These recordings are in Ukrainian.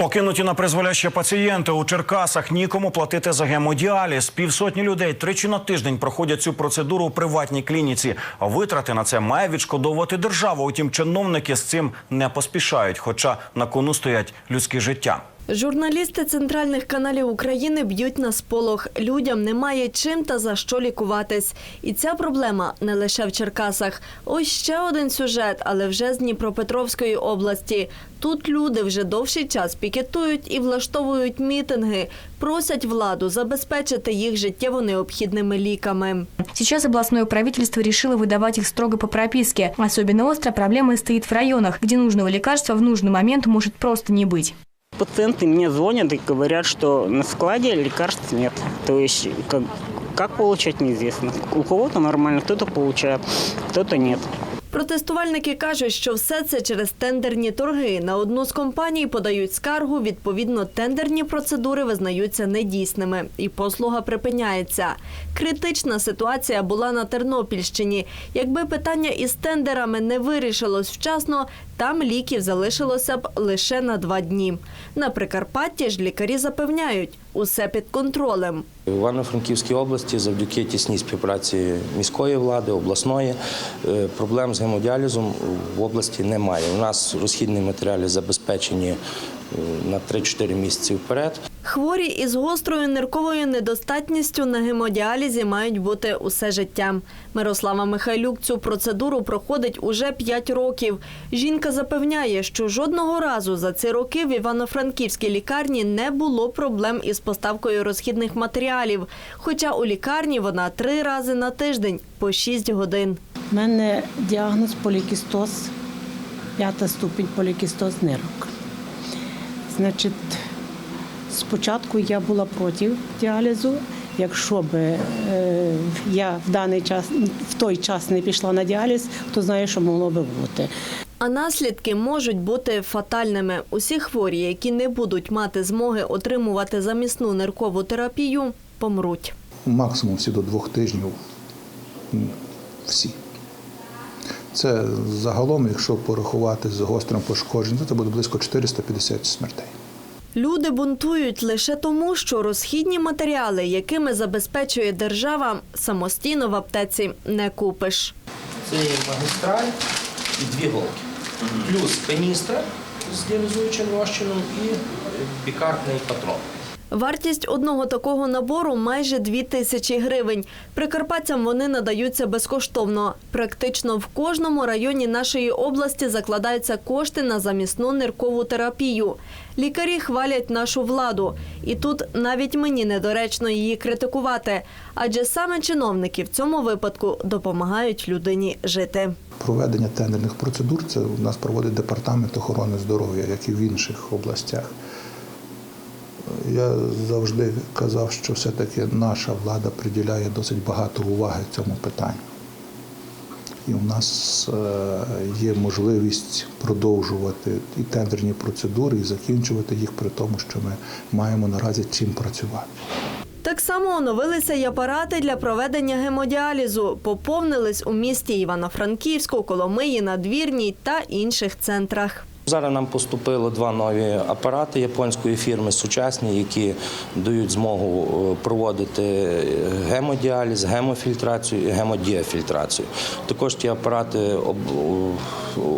Покинуті на призволяще пацієнти у Черкасах нікому платити за гемодіаліз. Півсотні людей тричі на тиждень проходять цю процедуру у приватній клініці. А витрати на це має відшкодовувати держава. Утім, чиновники з цим не поспішають, хоча на кону стоять людські життя. Журналісти центральних каналів України б'ють на сполох. Людям немає чим та за що лікуватись. І ця проблема не лише в Черкасах. Ось ще один сюжет, але вже з Дніпропетровської області. Тут люди вже довший час пікетують і влаштовують мітинги, просять владу забезпечити їх життєво необхідними ліками. Сейчас областное правительство решило выдавать их строго по прописке. Особенно остро проблема стоит в районах, где нужного лекарства в нужный момент может просто не быть. Пациенты мне звонят и говорят, что на складе лекарств нет. То есть как, как получать неизвестно. У кого-то нормально, кто-то получает, кто-то нет. Протестувальники кажуть, що все це через тендерні торги. На одну з компаній подають скаргу. Відповідно, тендерні процедури визнаються недійсними, і послуга припиняється. Критична ситуація була на Тернопільщині. Якби питання із тендерами не вирішилось вчасно, там ліків залишилося б лише на два дні. На Прикарпатті ж лікарі запевняють, усе під контролем. В Івано-Франківській області завдяки тісній співпраці міської влади, обласної е, проблем з гемодіалізом в області немає. У нас розхідні матеріали забезпечені е, на 3-4 місяці вперед. Хворі із гострою нирковою недостатністю на гемодіалізі мають бути усе життя. Мирослава Михайлюк цю процедуру проходить уже 5 років. Жінка запевняє, що жодного разу за ці роки в Івано-Франківській лікарні не було проблем із поставкою розхідних матеріалів. Хоча у лікарні вона три рази на тиждень по 6 годин. У мене діагноз полікістоз, п'ята ступінь полікістоз нирок. Значить, спочатку я була проти діалізу. Якщо б е, я в даний час в той час не пішла на діаліз, то знаю, що могло би бути. А наслідки можуть бути фатальними. Усі хворі, які не будуть мати змоги отримувати замісну ниркову терапію, помруть. максимум всі до двох тижнів. Всі. Це загалом, якщо порахувати з гострим пошкодженням, то буде близько 450 смертей. Люди бунтують лише тому, що розхідні матеріали, якими забезпечує держава, самостійно в аптеці не купиш. Це є магістраль і дві голки. Плюс каністра з діалізуючим розчином і пікартний патрон. Вартість одного такого набору майже дві тисячі гривень. Прикарпатцям вони надаються безкоштовно. Практично в кожному районі нашої області закладаються кошти на замісну ниркову терапію. Лікарі хвалять нашу владу, і тут навіть мені недоречно її критикувати, адже саме чиновники в цьому випадку допомагають людині жити. Проведення тендерних процедур це у нас проводить департамент охорони здоров'я, як і в інших областях. Я завжди казав, що все-таки наша влада приділяє досить багато уваги цьому питанню. І у нас е, є можливість продовжувати і тендерні процедури, і закінчувати їх при тому, що ми маємо наразі чим працювати. Так само оновилися й апарати для проведення гемодіалізу. Поповнились у місті Івано-Франківську, Коломиї, Надвірній та інших центрах. Зараз нам поступило два нові апарати японської фірми сучасні, які дають змогу е, проводити гемодіаліз, гемофільтрацію і гемодіафільтрацію. Також ті апарати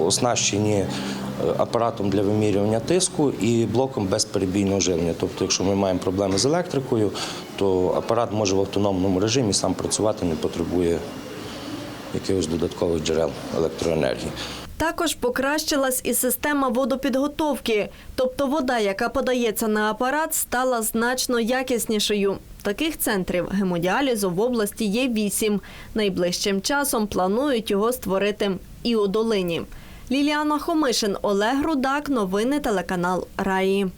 оснащені е, апаратом для вимірювання тиску і блоком безперебійного живлення. Тобто, якщо ми маємо проблеми з електрикою, то апарат може в автономному режимі сам працювати, не потребує якихось додаткових джерел електроенергії. Також покращилась і система водопідготовки, тобто вода, яка подається на апарат, стала значно якіснішою. Таких центрів гемодіалізу в області є вісім. Найближчим часом планують його створити і у долині. Ліліана Хомишин, Олег Рудак, новини телеканал Раї.